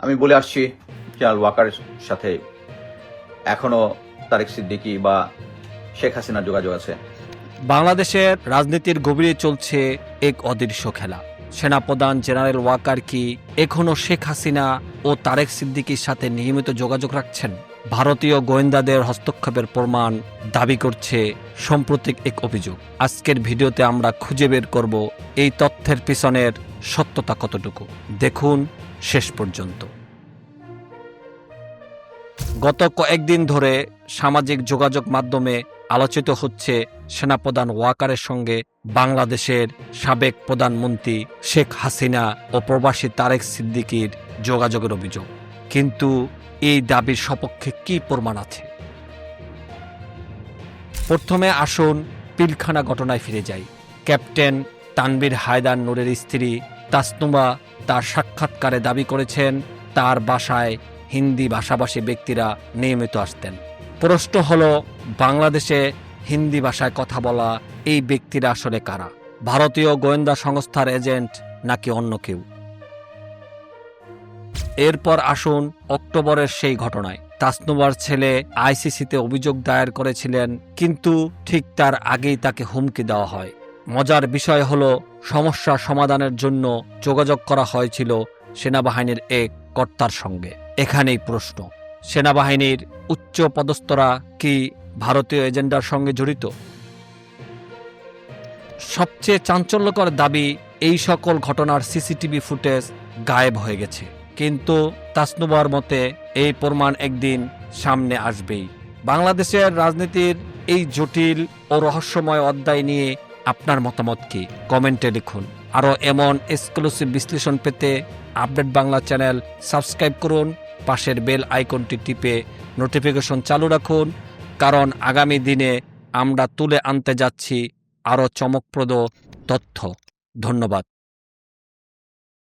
আমি বলে আসছি জেনারেল ওয়াকারের সাথে এখনও তারেক সিদ্দিকি বা শেখ হাসিনার যোগাযোগ আছে। বাংলাদেশের রাজনীতির গভীরে চলছে এক অদৃশ্য খেলা। সেনাপ্রধান জেনারেল ওয়াকার কি এখনও শেখ হাসিনা ও তারেক সিদ্দিকির সাথে নিয়মিত যোগাযোগ রাখছেন? ভারতীয় গোয়েন্দাদের হস্তক্ষেপের প্রমাণ দাবি করছে সাম্প্রতিক এক অভিযোগ। আজকের ভিডিওতে আমরা খুঁজে বের করব এই তথ্যের পিছনের সত্যতা কতটুকু? দেখুন শেষ পর্যন্ত। গত কয়েকদিন ধরে সামাজিক যোগাযোগ মাধ্যমে আলোচিত হচ্ছে সেনাপ্রধান ওয়াকারের সঙ্গে বাংলাদেশের সাবেক প্রধানমন্ত্রী শেখ হাসিনা ও প্রবাসী তারেক সিদ্দিকীর যোগাযোগের অভিযোগ। কিন্তু এই দাবির সপক্ষে কি প্রমাণ আছে? প্রথমে আসুন পিলখানা ঘটনায় ফিরে যাই। ক্যাপ্টেন তানবীর হায়দার নূরের স্ত্রী তাসনুমা তার সাক্ষাৎকারে দাবি করেছেন, তার বাসায় হিন্দি ভাষাভাষী ব্যক্তিরা নিয়মিত আসতেন। প্রশ্ন হল, বাংলাদেশে হিন্দি ভাষায় কথা বলা এই ব্যক্তিরা আসলে কারা? ভারতীয় গোয়েন্দা সংস্থার এজেন্ট নাকি অন্য কেউ? এরপর আসুন অক্টোবরের সেই ঘটনায়। তাসনুবার ছেলে আইসিসিতে অভিযোগ দায়ের করেছিলেন, কিন্তু ঠিক তার আগেই তাকে হুমকি দেওয়া হয়। মজার বিষয় হল, সমস্যা সমাধানের জন্য যোগাযোগ করা হয়েছিল সেনাবাহিনীর এক কর্তার সঙ্গে। এখানেই প্রশ্ন, সেনাবাহিনীর উচ্চ পদস্থরা কি ভারতীয় এজেন্ডার সঙ্গে জড়িত? সবচেয়ে চাঞ্চল্যকর দাবি এই সকল ঘটনার সিসিটিভি ফুটেজ গায়েব হয়ে গেছে। কিন্তু তাসনুবার মতে এই প্রমাণ একদিন সামনে আসবেই। বাংলাদেশের রাজনীতির এই জটিল ও রহস্যময় অধ্যায় নিয়ে আপনার মতামত কি কমেন্টে লিখুন। আরও এমন এক্সক্লুসিভ বিশ্লেষণ পেতে আপডেট বাংলা চ্যানেল সাবস্ক্রাইব করুন। পাশের বেল আইকনটি টিপে নোটিফিকেশন চালু রাখুন। কারণ আগামী দিনে আমরা তুলে আনতে যাচ্ছি আরও চমকপ্রদ তথ্য। ধন্যবাদ।